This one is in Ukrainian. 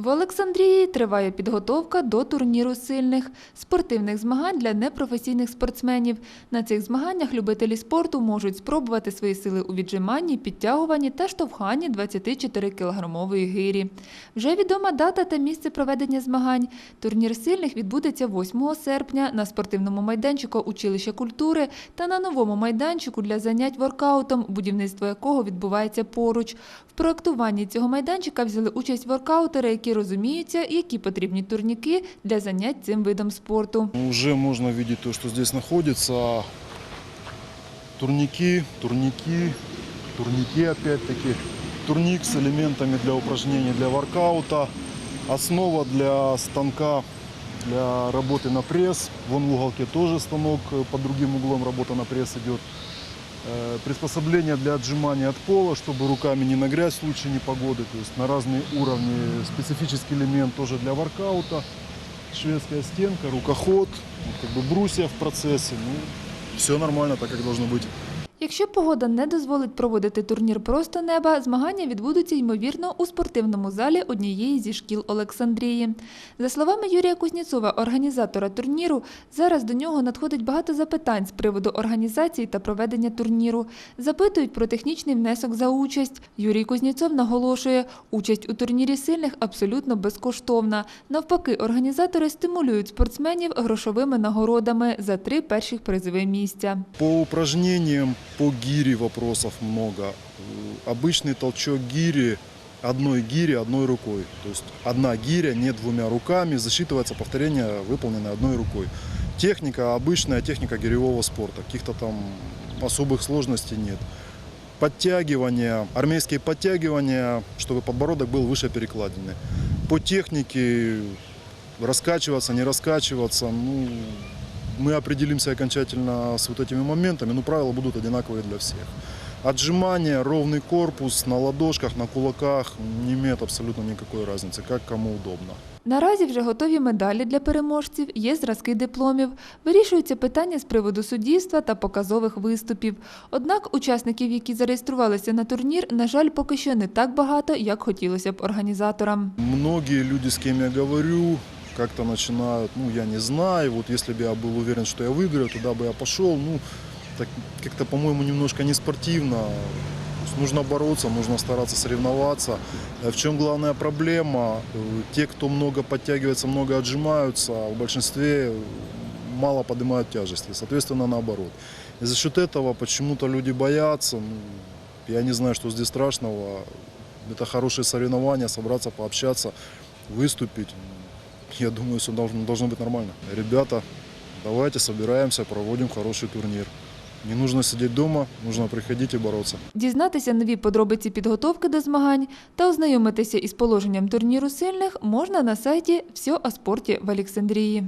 В Олександрії триває підготовка до турніру сильних спортивних змагань для непрофесійних спортсменів. На цих змаганнях любителі спорту можуть спробувати свої сили у віджиманні, підтягуванні та штовханні 24-кілограмової гирі. Вже відома дата та місце проведення змагань. Турнір сильних відбудеться 8 серпня на спортивному майданчику училища культури та на новому майданчику для занять воркаутом, будівництво якого відбувається поруч. В проектуванні цього майданчика взяли участь воркаутери, які розуміються, які потрібні турніки для занять цим видом спорту. Уже можно видеть то, что здесь находится. Турники, турники, турники опять-таки. Турник с элементами для упражнений для воркаута. Основа для станка для работы на пресс. Вон в уголке тоже станок э, под другим углом работа на пресс идет. Э, Приспособление для отжимания от пола, чтобы руками не на грязь в случае непогоды. То есть на разные уровни. Специфический элемент тоже для воркаута. Шведская стенка, рукоход, как бы брусья в процессе. Ну, все нормально, так как должно быть. Якщо погода не дозволить проводити турнір просто неба, змагання відбудуться ймовірно у спортивному залі однієї зі шкіл Олександрії. За словами Юрія Кузнєцова, організатора турніру, зараз до нього надходить багато запитань з приводу організації та проведення турніру. Запитують про технічний внесок за участь. Юрій Кузнєцов наголошує, участь у турнірі сильних абсолютно безкоштовна. Навпаки, організатори стимулюють спортсменів грошовими нагородами за три перших призові місця. По упражнениям, по гире вопросов много. Обычный толчок гири, одной гири одной рукой. То есть одна гиря, не двумя руками, засчитывается повторение, выполненное одной рукой. Техника, обычная техника гиревого спорта. Каких-то там особых сложностей нет. Подтягивания, армейские подтягивания, чтобы подбородок был выше перекладины. По технике раскачиваться, не раскачиваться, ну, мы определимся окончательно с вот этими моментами, но правила будут одинаковые для всех. Отжимания, ровный корпус на ладошках, на кулаках не имеет абсолютно никакой разницы, как кому удобно. Наразі вже готові медалі для переможців, є зразки дипломів. Вирішуються питання з приводу суддівства та показових виступів. Однак учасників, які зареєструвалися на турнір, на жаль, поки що не так багато, як хотілося б організаторам. Многие люди, с кем я говорю, как-то начинают, ну, я не знаю, вот если бы я был уверен, что я выиграю, туда бы я пошел, ну, так как-то, по-моему, немножко не спортивно. Нужно бороться, нужно стараться соревноваться. В чем главная проблема? Те, кто много подтягивается, много отжимаются, в большинстве мало поднимают тяжести, соответственно, наоборот. И за счет этого почему-то люди боятся. Ну, я не знаю, что здесь страшного. Это хорошие соревнования, собраться, пообщаться, выступить. Я думаю, все должно, должно быть нормально. Ребята, давайте собираемся, проводим хороший турнир. Не нужно сидеть дома, нужно приходить и бороться. Дізнатися нові подробиці підготовки до змагань та ознайомитися із положенням турніру сильних можна на сайті «Все о спорті в Олександрії.